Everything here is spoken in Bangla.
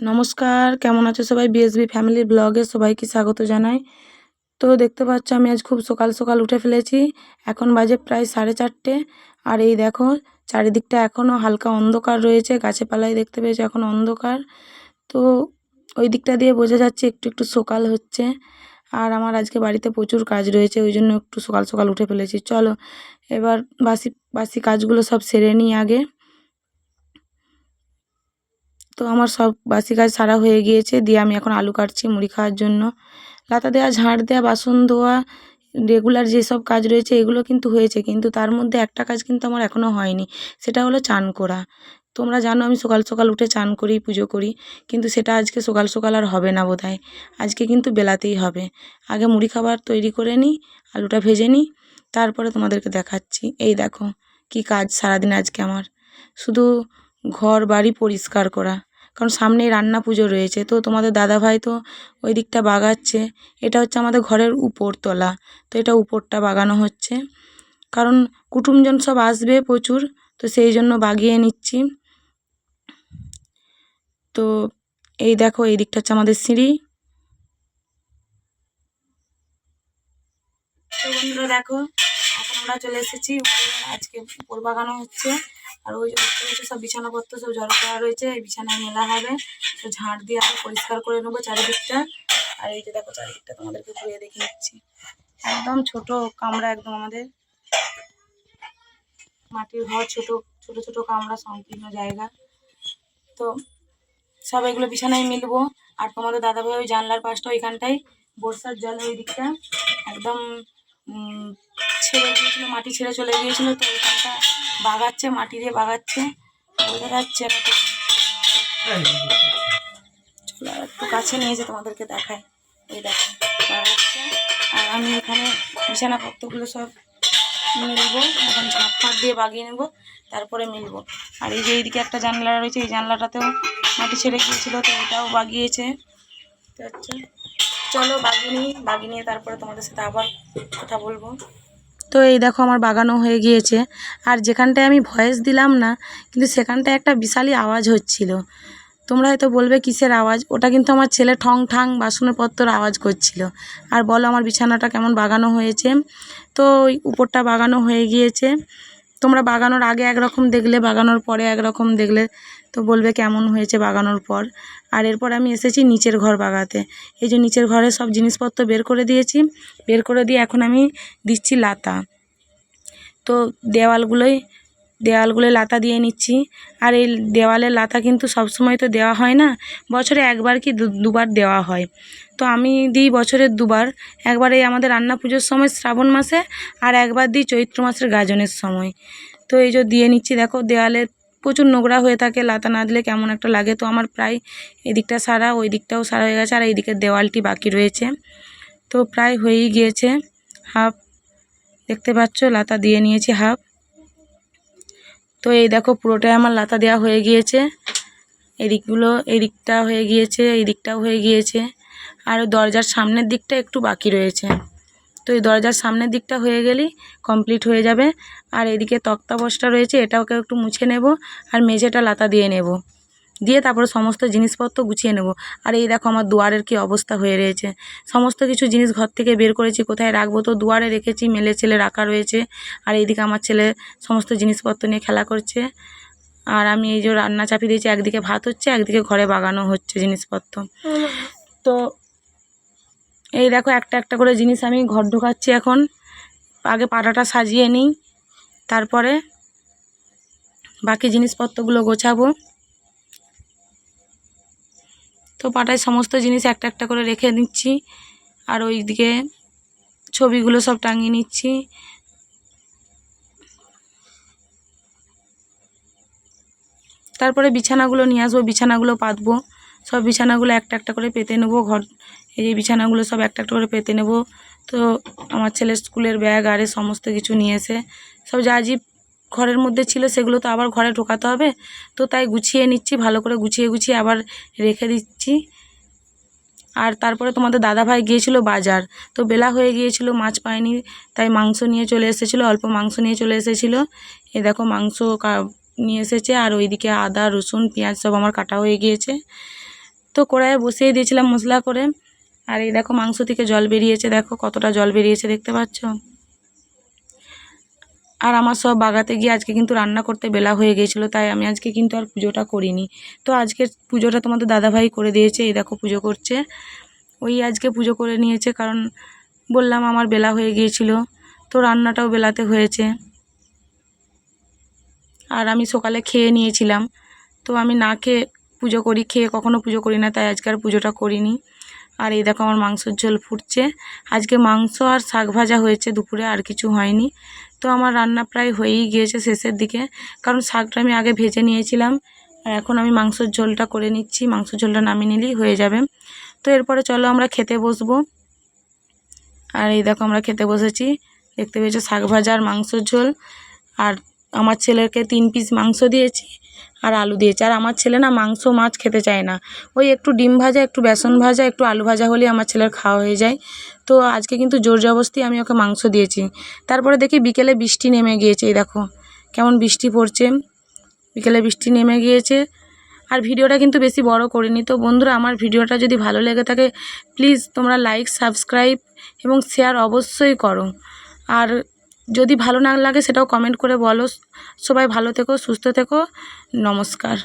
নমস্কার, কেমন আছো সবাই? বিএসবি ফ্যামিলি ব্লগে সবাইকে স্বাগত জানাই। তো দেখতে পাচ্ছ, আমি আজ খুব সকাল সকাল উঠে ফেলেছি। এখন বাজে প্রায় সাড়ে চারটে। আর এই দেখো, চারিদিকটা এখনও হালকা অন্ধকার রয়েছে। গাছে পালায় দেখতে পেয়েছ, এখন অন্ধকার। তো ওই দিকটা দিয়ে বোঝা যাচ্ছে, একটু একটু সকাল হচ্ছে। আর আমার আজকে বাড়িতে প্রচুর কাজ রয়েছে, ওই জন্য একটু সকাল সকাল উঠে ফেলেছি। চলো, এবার বাসি বাসি কাজগুলো সব সেরে নিই আগে। তো আমার সব বাসি কাজ সারা হয়ে গিয়েছে। দিয়ে আমি এখন আলু কাটছি মুড়ি খাওয়ার জন্য। লাতা দেওয়া ঝাড় দেওয়া বাসন ধোয়া রেগুলার যেসব কাজ রয়েছে এগুলো কিন্তু হয়েছে। কিন্তু তার মধ্যে একটা কাজ কিন্তু আমার এখনও হয়নি, সেটা হলো চান করা। তোমরা জানো আমি সকাল সকাল উঠে চান করি, পুজো করি। কিন্তু সেটা আজকে সকাল সকাল আর হবে না বোধহয়। আজকে কিন্তু বেলাতেই হবে। আগে মুড়ি খাবার তৈরি করে নিই, আলুটা ভেজে নিই, তারপরে তোমাদেরকে দেখাচ্ছি। এই দেখো কি কাজ সারাদিন আজকে আমার। শুধু ঘর বাড়ি পরিষ্কার করা। কারণ সামনেই রান্না পুজো রয়েছে। তো তোমাদের দাদাভাই তো ওই দিকটা বাগাচ্ছে। এটা হচ্ছে আমাদের ঘরের উপরতলা। তো এটা উপরটা বাগানো হচ্ছে। কারণ কুটুমজন সব আসবে প্রচুর, তো সেই জন্য বাগিয়ে নিচ্ছি। তো এই দেখো, এই দিকটা হচ্ছে আমাদের সিঁড়ি। তো বন্ধুরা দেখো, এখন আমরা চলে এসেছি। আজকে উপর বাগানো হচ্ছে। আর ওই হচ্ছে সব বিছানাপত্র সব জড়ো করা রয়েছে, এই বিছানায় মেলা হবে। তো ঝাঁট দিয়ে আরও পরিষ্কার করে নেব চারিদিকটা। আর এই যে দেখো চারিদিকটা তোমাদেরকে ঘুরিয়ে দেখে নিচ্ছি। একদম ছোট কামরা একদম আমাদের। মাটির ঘর, ছোট ছোট ছোট কামরা, সংকীর্ণ জায়গা। তো সব এগুলো বিছানায় মিলবো। আর তোমাদের দাদাভাই ওই জানলার পাশটা ওইখানটায়, বর্ষার জল ওই দিকটা। একদম ছেড়ে গিয়েছিল মাটি ছেড়ে চলে গিয়েছিল তো ওইখানটা বাগাচ্ছে মাটি দিয়ে বাগাচ্ছে বোঝা যাচ্ছে। চলো একটু কাছে নিয়ে যে তোমাদেরকে দেখায় এই দেখো বাগাচ্ছে। আর আমি এখানে বিছানাপত্রগুলো সব মিলবো এখন ঝাঁপ ফাঁপ দিয়ে বাগিয়ে নেব তারপরে মিলবো। আর এই যে এইদিকে একটা জানলা রয়েছে এই জানলাটাতেও মাটি ছেড়ে গিয়েছিল তো এটাও বাগিয়েছে। তো হচ্ছে চলো বাগিয়ে নিই বাগিয়ে নিয়ে তারপরে তোমাদের সাথে আবার কথা বলব। তো এই দেখো আমার বাগানও হয়ে গিয়েছে। আর যেখানটায় আমি ভয়েস দিলাম না, কিন্তু সেখানটায় একটা বিশালই আওয়াজ হচ্ছিল। তোমরা হয়তো বলবে কিসের আওয়াজ? ওটা কিন্তু আমার ছেলে ঠং ঠাং বাসনের পত্র আওয়াজ করছিল। আর বলো আমার বিছানাটা কেমন বাগানো হয়েছে? তো ওই উপরটা বাগানো হয়ে গিয়েছে। তোমরা বাগানোর আগে একরকম দেখলে, বাগানোর পরে একরকম দেখলে তো বলবে কেমন হয়েছে বাগানোর পর। আর এরপর আমি এসেছি নিচের ঘর বাগাতে। এই যে নিচের ঘরে সব জিনিসপত্র বের করে দিয়েছি। বের করে দিয়ে এখন আমি দিচ্ছি লাতা। তো দেওয়ালগুলোই দেওয়ালগুলোয় লাতা দিয়ে নিচ্ছি। আর এই দেওয়ালের লাতা কিন্তু সব সময় তো দেওয়া হয় না, বছরে একবার কি দুবার দেওয়া হয়। তো আমি দিই বছরে দুবার, একবার এই আমাদের রান্না পুজোর সময় শ্রাবণ মাসে আর একবার দিই চৈত্র মাসের গাজনের সময়। তো এই যে দিয়ে নিচ্ছি, দেখো দেওয়ালে প্রচুর নোংরা হয়ে থাকে, লাতা না দিলে কেমন একটা লাগে। তো আমার প্রায় এদিকটা সারা, ওই দিকটাও সারা হয়ে গেছে আর এই দিকের দেওয়ালটি বাকি রয়েছে। তো প্রায় হয়েই গিয়েছে, হাফ, দেখতে পাচ্ছ, লাতা দিয়ে নিয়েছি হাফ। তো এই দেখো পুরোটাই আমার লাতা দেওয়া হয়ে গিয়েছে। এদিকগুলো, এদিকটা হয়ে গিয়েছে, এদিকটাও দিকটাও হয়ে গিয়েছে। আর দরজার সামনের দিকটা একটু বাকি রয়েছে। তো এই দরজার সামনের দিকটা হয়ে গেলেই কমপ্লিট হয়ে যাবে। আর এদিকে তক্তা বসটা রয়েছে এটাকে একটু মুছে নেব। আর মেঝেটা লাতা দিয়ে নেব। দিয়ে তারপরে সমস্ত জিনিসপত্র গুছিয়ে নেব। আর এই দেখো আমার দুয়ারের কি অবস্থা হয়ে রয়েছে। সমস্ত কিছু জিনিস ঘর থেকে বের করেছি, কোথায় রাখব তো দুয়ারে রেখেছি, মেলে ছেলে রাখা রয়েছে। আর এইদিকে আমার ছেলে সমস্ত জিনিসপত্র নিয়ে খেলা করছে। আর আমি এই যে রান্না চাপিয়ে দিয়েছি, একদিকে ভাত হচ্ছে, একদিকে ঘরে বাগানো হচ্ছে জিনিসপত্র। তো এই দেখো একটা একটা করে জিনিস আমি ঘর ঢোকাচ্ছি এখন। আগে পাটাটা সাজিয়ে নিই, তারপরে বাকি জিনিসপত্রগুলো গোছাবো। তো পাটায় সমস্ত জিনিস একটা একটা করে রেখে নিচ্ছি আর ওইদিকে ছবিগুলো সব টাঙিয়ে নিচ্ছি। তারপরে বিছানাগুলো নিয়ে আসব, বিছানাগুলো পাতবো। সব বিছানাগুলো একটা একটা করে পেতে নেব ঘর, এই যে বিছানাগুলো সব একটা একটা করে পেতে নেব। তো আমার ছেলের স্কুলের ব্যাগ, আরে সমস্ত কিছু নিয়ে এসে সব যা ঘরের মধ্যে ছিল, সেগুলো তো আবার ঘরে ঢোকাতে হবে। তো তাই গুছিয়ে নিচ্ছি, ভালো করে গুছিয়ে গুছিয়ে আবার রেখে দিচ্ছি। আর তারপরে তোমাদের দাদাভাই গিয়েছিল বাজার। তো বেলা হয়ে গিয়েছিল, মাছ পায়নি, তাই মাংস নিয়ে চলে এসেছিল, অল্প মাংস নিয়ে চলে এসেছিল। এ দেখো মাংস নিয়ে এসেছে, আর ওইদিকে আদা, রসুন, পেঁয়াজ সব আমার কাটা হয়ে গিয়েছে। তো কড়াইয়ে বসিয়ে দিয়েছিলাম মশলা করে। আর এই দেখো মাংস থেকে জল বেরিয়েছে, দেখো কতটা জল বেরিয়েছে, দেখতে পাচ্ছ? আর আমার সব বাগাতে গিয়ে আজকে কিন্তু রান্না করতে বেলা হয়ে গিয়েছিল তাই আমি আজকে কিন্তু আর পুজোটা করিনি। তো আজকের পুজোটা তোমাদের দাদাভাই করে দিয়েছে, এই দেখো পুজো করছে। ওই আজকে পুজো করে নিয়েছে, কারণ বললাম আমার বেলা হয়ে গিয়েছিল, তো রান্নাটাও বেলাতে হয়েছে। আর আমি সকালে খেয়ে নিয়েছিলাম, তো আমি না খেয়ে পুজো করি, খেয়ে কখনো পুজো করি না, তাই আজকে আর পুজোটা করিনি। আর এই দেখো আমার মাংসের ঝোল ফুটছে। আজকে মাংস আর শাক ভাজা হয়েছে, দুপুরে আর কিছু হয়নি। তো আমার রান্না প্রায় হয়েই গিয়েছে শেষের দিকে। কারণ শাকটা আমি আগে ভেজে নিয়েছিলাম, আর এখন আমি মাংসর ঝোলটা করে নিচ্ছি। মাংসের ঝোলটা নামিয়ে নিলেই হয়ে যাবে। তো এরপরে চলো আমরা খেতে বসবো। আর এই দেখো আমরা খেতে বসেছি। দেখতে পেয়েছ শাক ভাজা আর মাংসের ঝোল। আর আমার ছেলেকে তিন পিস মাংস দিয়েছি আর আলু দিয়েছি। আর আমার ছেলে না মাংস, মাছ খেতে চায় না। ওই একটু ডিম ভাজা, একটু বেসন ভাজা, একটু আলু ভাজা হলেই আমার ছেলের খাওয়া হয়ে যায়। তো আজকে কিন্তু জোর জবস্তি আমি ওকে মাংস দিয়েছি। তারপরে দেখি বিকেলে বৃষ্টি নেমে গিয়েছে, এই দেখো। কেমন বৃষ্টি পড়ছে। বিকেলে বৃষ্টি নেমে গিয়েছে। আর ভিডিওটা কিন্তু বেশি বড় করিনি। তো বন্ধুরা, আমার ভিডিওটা যদি ভালো লেগে থাকে প্লিজ তোমরা লাইক সাবস্ক্রাইব এবং শেয়ার অবশ্যই করো। আর যদি ভালো না লাগে সেটাও কমেন্ট করে বলো। সবাই ভালো থেকো সুস্থ থেকো। নমস্কার।